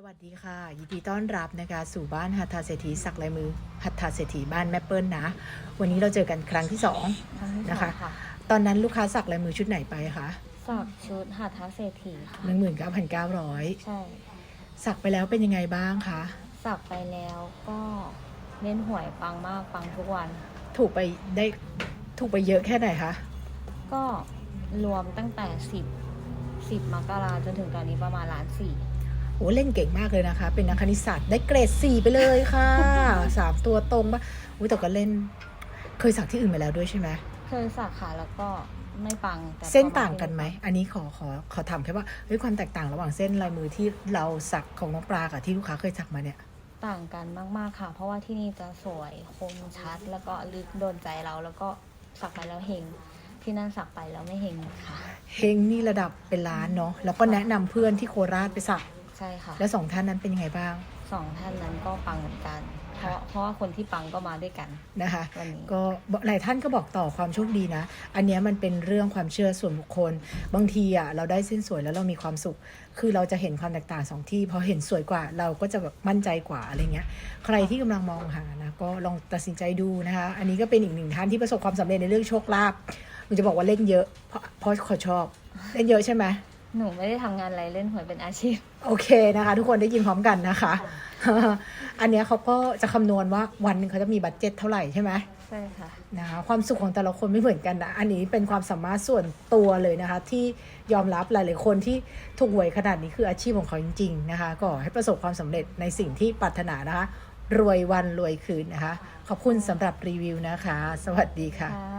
สวัสดีค่ะ ยินดีต้อนรับนะคะสู่บ้านหัตถาเศรษฐีสักลายมือหัตถาเศรษฐีบ้านแม่เปิ้ลนะ วันนี้เราเจอกันครั้งที่สองครั้งที่สองนะคะ ตอนนั้นลูกค้าสักลายมือชุดไหนไปคะสักชุดหาท้าเศรษฐีค่ะหนึ่งหมื่นเก้าพันเก้าร้อยใช่สักไปแล้วเป็นยังไงบ้างคะสักไปแล้วก็เล่นหวยปังมากปังทุกวัน ถูกไปได้ถูกไปเยอะแค่ไหนคะก็รวมตั้งแต่สิบสิบมกราจนถึงตอนนี้ประมาณล้านสี่ โอ้เล่นเก่งมากเลยนะคะ เป็นนักคณิตศาสตร์ได้เกรดสี่ไปเลยค่ะสามตัวตรงปะอุ้ยแต่ก็เล่น เคยสักที่อื่นมาแล้วด้วยใช่ไหมเคยสักค่ะแล้วก็ไม่ปังแต่เส้นก็ต่างกันไหม อันนี้ขอขอขอถามแค่ว่าเฮ้ยความแตกต่างระหว่างเส้นลายมือที่เราสักของน้องปลากับที่ลูกค้าเคยสักมาเนี่ยต่างกันมาก ๆ ค่ะ เพราะว่าที่นี่จะสวยคมชัด แล้วก็ลึกโดนใจเราแล้วก็สักไปแล้วเฮงที่นั่นสักไปแล้วไม่เฮงค่ะเฮงนี่ระดับเป็นล้านเนาะแล้วก็แนะนำเพื่อนที่โคราชไปสัก ใช่ค่ะ แล้วสองท่านนั้นเป็นยังไงบ้างสองท่านนั้นก็ปังเหมือนกัน เพราะเพราะว่าคนที่ปังก็มาด้วยกันนะคะวันนี้ก็หลายท่านก็บอกต่อความโชคดีนะ อันเนี้ยมันเป็นเรื่องความเชื่อส่วนบุคคล บางทีอะเราได้เส้นสวยแล้วเรามีความสุข คือเราจะเห็นความแตกต่างสองที่พอเห็นสวยกว่าเราก็จะแบบมั่นใจกว่าอะไรเงี้ย ใครที่กำลังมองหานะก็ลองตัดสินใจดูนะคะ อันนี้ก็เป็นอีกหนึ่งท่านที่ประสบความสำเร็จในเรื่องโชคลาภหนูจะบอกว่าเล่นเยอะเพราะเพราะขอชอบเล่นเยอะใช่ไหม หนูไม่ได้ทำงานอะไรเล่นหวยเป็นอาชีพ โอเคนะคะ ทุกคนได้ยินพร้อมกันนะคะ อันเนี้ยเขาก็จะคำนวณว่าวันหนึ่งเขาจะมีบัตเจ็ตเท่าไหร่ใช่ไหมใช่ค่ะ นะคะความสุขของแต่ละคนไม่เหมือนกันนะอันนี้เป็นความสามารถส่วนตัวเลยนะคะ ที่ยอมรับหลายๆคนที่ถูกหวยขนาดนี้คืออาชีพของเขาจริง ๆ นะคะก็ให้ประสบความสำเร็จในสิ่งที่ปรารถนานะคะ รวยวันรวยคืนนะคะ ขอบคุณสำหรับรีวิวนะคะ สวัสดีค่ะ ค่ะ